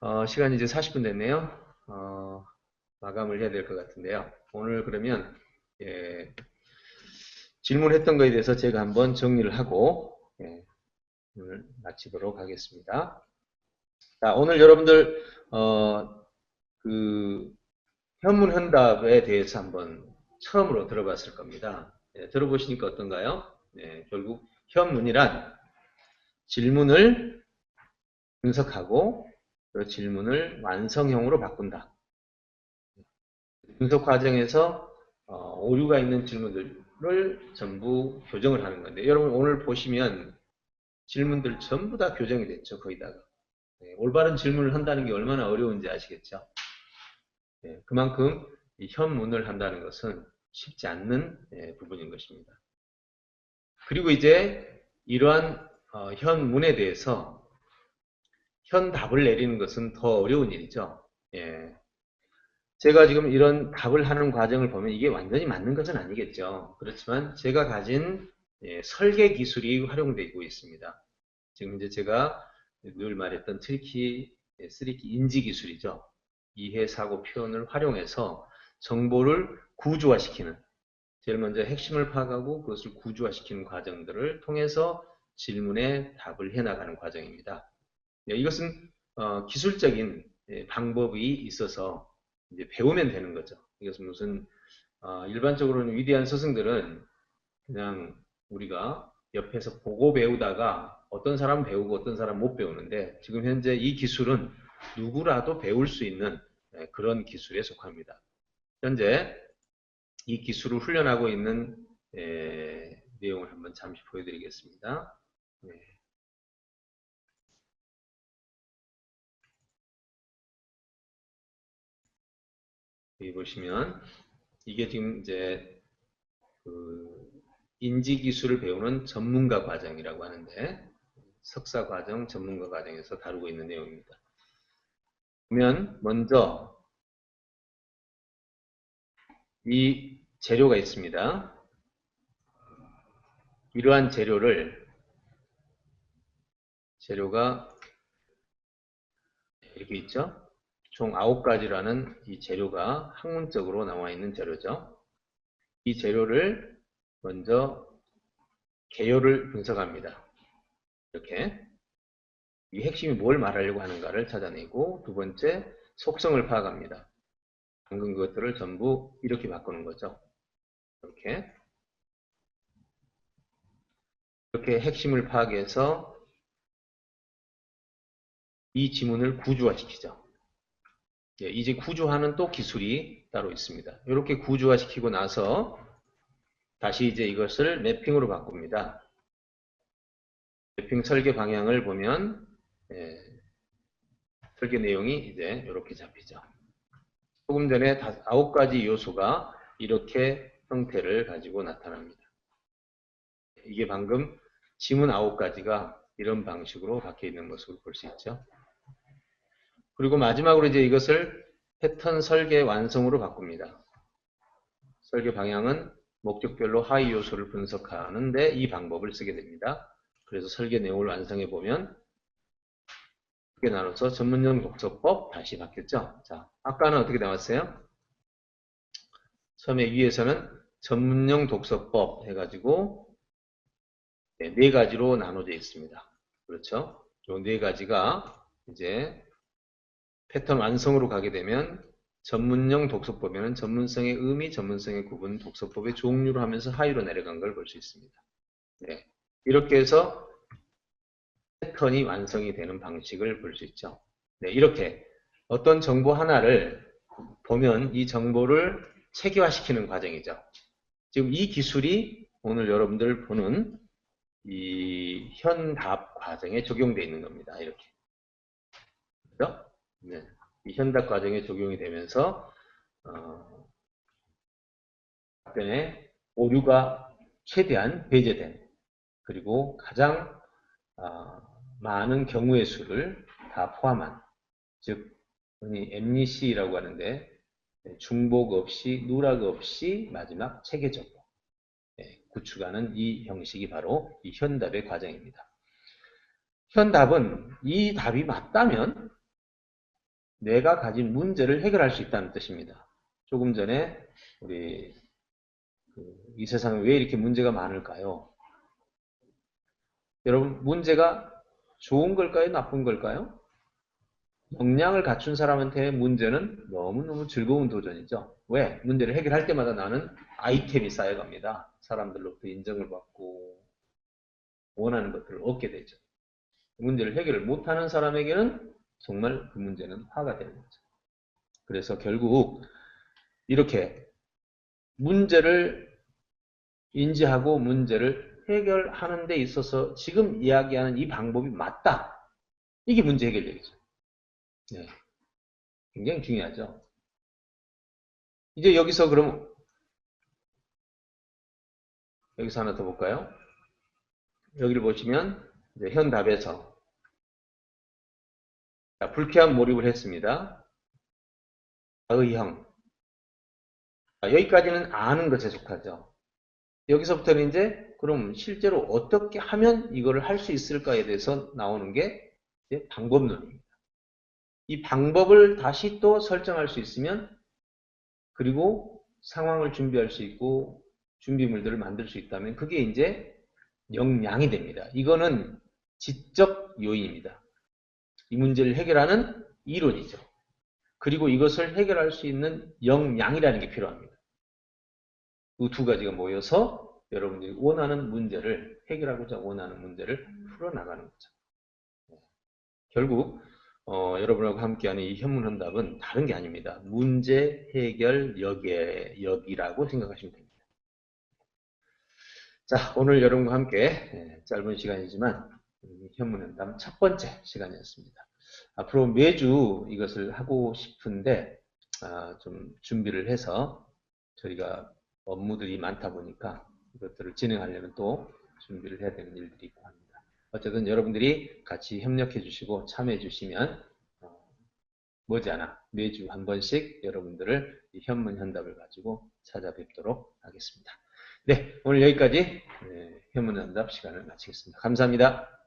어, 시간이 이제 40분 됐네요. 어, 마감을 해야 될 것 같은데요. 오늘 그러면 예, 질문했던 거에 대해서 제가 한번 정리를 하고 예, 오늘 마치도록 하겠습니다. 자, 오늘 여러분들 어, 그 현문 현답에 대해서 한번 처음으로 들어봤을 겁니다. 예, 들어보시니까 어떤가요? 예, 결국 현문이란 질문을 분석하고 그 질문을 완성형으로 바꾼다. 분석 과정에서 어, 오류가 있는 질문들을 전부 교정을 하는 건데 여러분 오늘 보시면 질문들 전부 다 교정이 됐죠 거의 다가 네, 올바른 질문을 한다는 게 얼마나 어려운지 아시겠죠? 네, 그만큼 이 현문을 한다는 것은 쉽지 않는 예, 부분인 것입니다. 그리고 이제 이러한 어, 현문에 대해서 현 답을 내리는 것은 더 어려운 일이죠. 예. 제가 지금 이런 답을 하는 과정을 보면 이게 완전히 맞는 것은 아니겠죠. 그렇지만 제가 가진 예, 설계 기술이 활용되고 있습니다. 지금 이제 제가 늘 말했던 트리키, 예, 쓰리키 인지 기술이죠. 이해, 사고, 표현을 활용해서 정보를 구조화시키는 제일 먼저 핵심을 파악하고 그것을 구조화시키는 과정들을 통해서 질문에 답을 해나가는 과정입니다. 네, 이것은 어, 기술적인 예, 방법이 있어서 이제 배우면 되는 거죠. 이것은 무슨 어, 일반적으로는 위대한 스승들은 그냥 우리가 옆에서 보고 배우다가 어떤 사람은 배우고 어떤 사람은 못 배우는데 지금 현재 이 기술은 누구라도 배울 수 있는 예, 그런 기술에 속합니다. 현재 이 기술을 훈련하고 있는 예, 내용을 한번 잠시 보여드리겠습니다. 네. 여기 보시면 이게 지금 이제 그 인지 기술을 배우는 전문가 과정이라고 하는데 석사 과정, 전문가 과정에서 다루고 있는 내용입니다. 보면 먼저 이 재료가 있습니다. 이러한 재료를 재료가 이렇게 있죠. 총 9가지라는 이 재료가 학문적으로 나와 있는 재료죠. 이 재료를 먼저 개요를 분석합니다. 이렇게 이 핵심이 뭘 말하려고 하는가를 찾아내고 두 번째 속성을 파악합니다. 방금 그것들을 전부 이렇게 바꾸는 거죠. 이렇게 이렇게 핵심을 파악해서 이 지문을 구조화시키죠. 예, 이제 구조하는 또 기술이 따로 있습니다. 이렇게 구조화시키고 나서 다시 이제 이것을 매핑으로 바꿉니다. 매핑 설계 방향을 보면 예, 설계 내용이 이제 이렇게 잡히죠. 조금 전에 아홉 가지 요소가 이렇게 형태를 가지고 나타납니다. 이게 방금 지문 아홉 가지가 이런 방식으로 박혀 있는 모습을 볼 수 있죠. 그리고 마지막으로 이제 이것을 패턴 설계 완성으로 바꿉니다. 설계 방향은 목적별로 하위 요소를 분석하는데 이 방법을 쓰게 됩니다. 그래서 설계 내용을 완성해 보면 크게 나눠서 전문용 독서법 다시 바뀌었죠. 자, 아까는 어떻게 나왔어요? 처음에 위에서는 전문용 독서법 해가지고 네, 네 가지로 나눠져 있습니다. 그렇죠? 이 네 가지가 이제 패턴 완성으로 가게 되면 전문형 독서법에는 전문성의 의미, 전문성의 구분, 독서법의 종류로 하면서 하위로 내려간 걸 볼 수 있습니다. 네. 이렇게 해서 패턴이 완성이 되는 방식을 볼 수 있죠. 네, 이렇게 어떤 정보 하나를 보면 이 정보를 체계화시키는 과정이죠. 지금 이 기술이 오늘 여러분들 보는 이 현답 과정에 적용되어 있는 겁니다. 이렇게. 그죠? 네. 이 현답 과정에 적용이 되면서 어, 답변에 오류가 최대한 배제된 그리고 가장 어, 많은 경우의 수를 다 포함한 즉 흔히 MC라고 하는데 중복 없이 누락 없이 마지막 체계적으로 네, 구축하는 이 형식이 바로 이 현답의 과정입니다. 현답은 이 답이 맞다면 내가 가진 문제를 해결할 수 있다는 뜻입니다. 조금 전에 우리 그이 세상에 왜 이렇게 문제가 많을까요? 여러분 문제가 좋은 걸까요? 나쁜 걸까요? 역량을 갖춘 사람한테 문제는 너무너무 즐거운 도전이죠. 왜? 문제를 해결할 때마다 나는 아이템이 쌓여갑니다. 사람들로부터 인정을 받고 원하는 것들을 얻게 되죠. 문제를 해결을 못하는 사람에게는 정말 그 문제는 화가 되는 거죠. 그래서 결국 이렇게 문제를 인지하고 문제를 해결하는 데 있어서 지금 이야기하는 이 방법이 맞다. 이게 문제 해결력이죠. 네. 굉장히 중요하죠. 이제 여기서 그럼 여기서 하나 더 볼까요? 여기를 보시면 이제 현 답에서 자, 불쾌한 몰입을 했습니다. 의형. 자, 여기까지는 아는 것에 속하죠. 여기서부터는 이제 그럼 실제로 어떻게 하면 이거를 할 수 있을까에 대해서 나오는 게 이제 방법론입니다. 이 방법을 다시 또 설정할 수 있으면 그리고 상황을 준비할 수 있고 준비물들을 만들 수 있다면 그게 이제 역량이 됩니다. 이거는 지적 요인입니다. 이 문제를 해결하는 이론이죠. 그리고 이것을 해결할 수 있는 역량이라는 게 필요합니다. 이 두 가지가 모여서 여러분들이 원하는 문제를 해결하고자 원하는 문제를 풀어나가는 거죠. 네. 결국 어, 여러분하고 함께하는 이 현문현답은 다른 게 아닙니다. 문제 해결 역의 역이라고 생각하시면 됩니다. 자, 오늘 여러분과 함께 예, 짧은 시간이지만 음, 현문현답 첫 번째 시간이었습니다. 앞으로 매주 이것을 하고 싶은데 아, 좀 준비를 해서 저희가 업무들이 많다 보니까 이것들을 진행하려면 또 준비를 해야 되는 일들이 있고 합니다. 어쨌든 여러분들이 같이 협력해 주시고 참여해 주시면 어, 머지않아 매주 한 번씩 여러분들을 이 현문 현답을 가지고 찾아뵙도록 하겠습니다. 네, 오늘 여기까지 네, 현문 현답 시간을 마치겠습니다. 감사합니다.